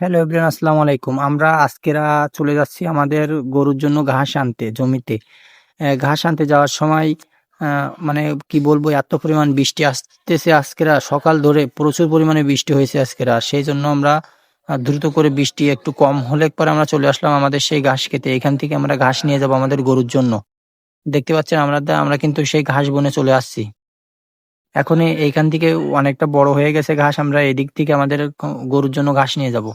Hello everyone, আসসালামু আলাইকুম। আমরা আজকেরা চলে যাচ্ছি আমাদের গরুর জন্য ঘাস আনতে, জমিতে। ঘাস আনতে যাওয়ার সময় মানে কি বলব, এত পরিমাণ বৃষ্টি আসতেছে আজকেরা সকাল ধরে প্রচুর পরিমাণে বৃষ্টি হয়েছে আজকেরা সেই জন্য আমরা দ্রুত করে বৃষ্টি একটু কম হলে পরে আমরা চলে আসলাম আমাদের সেই ঘাস খেতে। এখান থেকে আমরা ঘাস নিয়ে যাব আমাদের গরুর জন্য। দেখতে পাচ্ছেন আমরা আমরা কিন্তু সেই ঘাস বনে চলে আসছি। এখন এইখান থেকে অনেকটা বড় হয়ে গেছে ঘাস, আমরা এদিক থেকে আমাদের গরুর জন্য ঘাস নিয়ে যাব।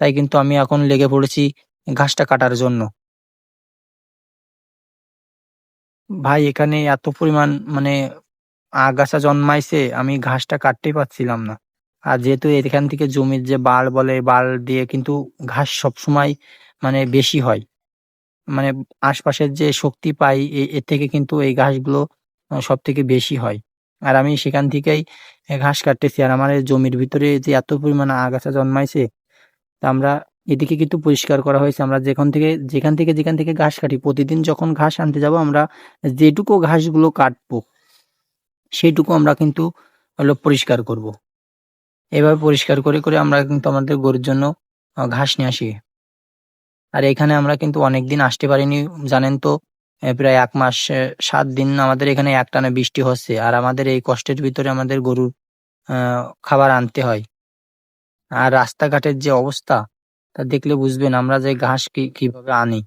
তাই কিন্তু আমি এখন লেগে পড়েছি ঘাসটা কাটার জন্য। ভাই, এখানে এত পরিমাণ মানে আগাছা জন্মাইছে, আমি ঘাসটা কাটতেই পারছিলাম না। আর যেহেতু এখান থেকে জমির যে বাল বলে, বাল দিয়ে কিন্তু ঘাস সব সময় মানে বেশি হয়। মানে আশপাশের যে শক্তি পাই এর থেকে কিন্তু এই ঘাসগুলো সব থেকে বেশি হয়। আর আমি সেখান থেকেই ঘাস কাটতেছি। আর আমার জমির ভিতরে যে এত পরিমাণ আগাছা জন্মাইছে তা আমরা এদিকে কিন্তু পরিষ্কার করা হয়েছে। আমরা যেখান থেকে যেখান থেকে যেখান থেকে ঘাস কাটি, প্রতিদিন যখন ঘাস আনতে যাব, আমরা যেটুকু ঘাসগুলো কাটবো, সেটুকু আমরা কিন্তু হলো পরিষ্কার করব। এভাবে পরিষ্কার করে করে আমরা কিন্তু আমাদের গরুর জন্য ঘাস নিয়ে আসি। আর এখানে আমরা কিন্তু অনেকদিন আসতে পারিনি, জানেন তো প্রায় এক মাস সাত দিন আমাদের এখানে একটানা বৃষ্টি হচ্ছে। আর আমাদের এই কষ্টের ভিতরে আমাদের গরুর খাবার আনতে হয়। আর রাস্তাঘাটের যে অবস্থা, তা দেখলে বুঝবেন আমরা যে ঘাস কি, কীভাবে আনি।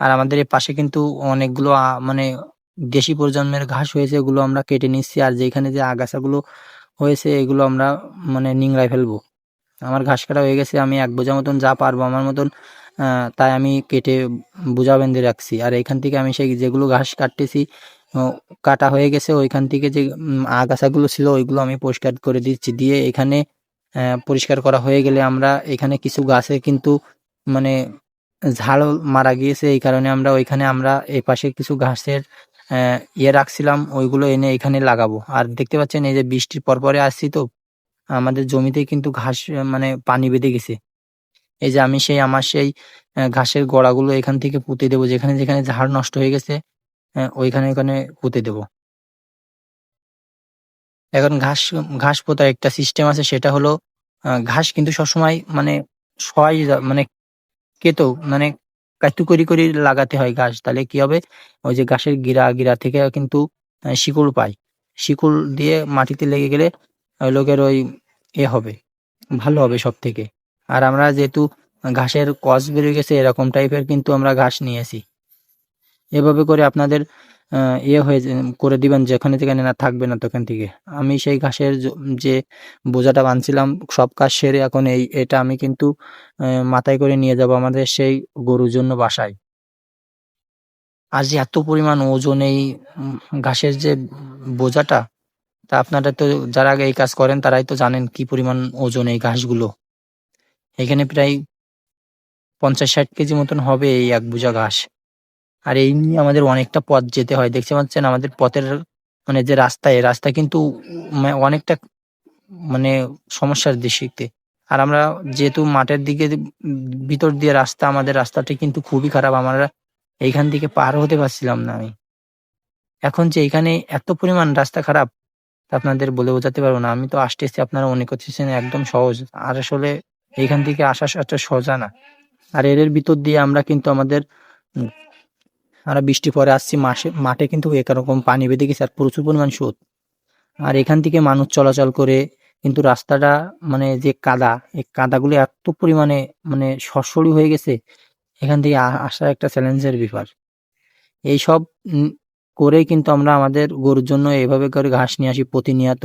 আর আমাদের এই পাশে কিন্তু অনেকগুলো মানে দেশি প্রজন্মের ঘাস হয়েছে, এগুলো আমরা কেটে নিচ্ছি। আর যেখানে যে আগাছাগুলো হয়েছে, এগুলো আমরা মানে নিংড়ায় ফেলব। আমার ঘাস কাটা হয়ে গেছে, আমি এক বোঝা মতন যা পারব আমার মতন তাই আমি কেটে বোঝা বেঁধে রাখছি। আর এখান থেকে আমি সেই যেগুলো ঘাস কাটতেছি কাটা হয়ে গেছে। ওইখান থেকে যে আগাছাগুলো ছিল, ওইগুলো আমি পরিষ্কার করে দিচ্ছি। দিয়ে এখানে পরিষ্কার করা হয়ে গেলে আমরা এখানে কিছু গাছে কিন্তু মানে ঝাড়ও মারা গিয়েছে। এই কারণে আমরা ওইখানে, আমরা এই পাশে কিছু ঘাসের ইয়ে রাখছিলাম। ওইগুলো এনে এখানে লাগাবো। আর দেখতে পাচ্ছেন, এই যে বৃষ্টির পর পরে আসছি তো, আমাদের জমিতে কিন্তু ঘাস মানে পানি বেঁধে গেছে। এই যে আমি সেই, আমার সেই ঘাসের গোড়াগুলো এখান থেকে পুঁতে দেবো। যেখানে যেখানে ঝাড় নষ্ট হয়ে গেছে ওইখানে ওইখানে পুঁতে দেবো। এখন ঘাস ঘাস পোতার একটা সিস্টেম আছে, সেটা হলো ঘাস কিন্তু সবসময় মানে সবাই মানে কেতো মানে কাটু করি করি লাগাতে হয় ঘাস। তাহলে কি হবে? ওই যে ঘাসের গিরা গিরা থেকে কিন্তু শিকড় পায়। শিকড় দিয়ে মাটিতে লেগে গেলে লোকের ওই এ হবে, ভালো হবে সব থেকে আর আমরা যেহেতু ঘাসের কস বেরিয়ে গেছে, এরকম টাইপের কিন্তু আমরা ঘাস নিয়েছি এভাবে করে আপনাদের ইয়ে হয়ে করে দিবেন, যেখানে যেখানে না থাকবে না তখন থেকে। আমি সেই ঘাসের যে বোঝাটা বানছিলাম, সব কাজ সেরে এখন এই, এটা আমি কিন্তু মাথায় করে নিয়ে যাব আমাদের সেই গরুর জন্য বাসায়। আর যে এত পরিমাণ ওজন এই ঘাসের যে বোঝাটা, তা আপনারা তো যারা এই কাজ করেন, তারাই তো জানেন কি পরিমাণ ওজন এই ঘাসগুলো। এখানে প্রায় পঞ্চাশ ষাট কেজি মতন হবে এই এক বোঝা ঘাস। আর এই নিয়ে আমাদের অনেকটা পথ যেতে হয়। দেখতে পাচ্ছেন আমাদের পথের মানে যে রাস্তায়, রাস্তা কিন্তু অনেকটা মানে সমস্যার দিকে আর আমরা যেহেতু মাঠের দিকে ভিতর দিয়ে রাস্তা, আমাদের রাস্তাটি কিন্তু খুবই খারাপ। আমরা এইখান থেকে পার হতে পারছিলাম না আমি। এখন যে এখানে এত পরিমাণ রাস্তা খারাপ আপনাদের বলে বোঝাতে পারব না। আমি তো আসতে আসতেছি আপনারা মনে করতেছেন একদম সহজ। আর আসলে এইখান থেকে আসা একটা সোজা না। আর এর ভিতর দিয়ে আমরা কিন্তু আমাদের আমরা বৃষ্টি পরে আসছি, মাসে, মাঠে কিন্তু একরকম পানি বেঁধে গেছে আর প্রচুর পরিমাণ স্রোত আর এখান থেকে মানুষ চলাচল করে কিন্তু রাস্তাটা মানে যে কাদা, এই কাদাগুলো এত পরিমাণে মানে সরসরি হয়ে গেছে, এখান থেকে আসা একটা চ্যালেঞ্জের ব্যাপার। এইসব করেই কিন্তু আমরা আমাদের গরুর জন্য এভাবে করে ঘাস নিয়ে আসি প্রতিনিয়ত।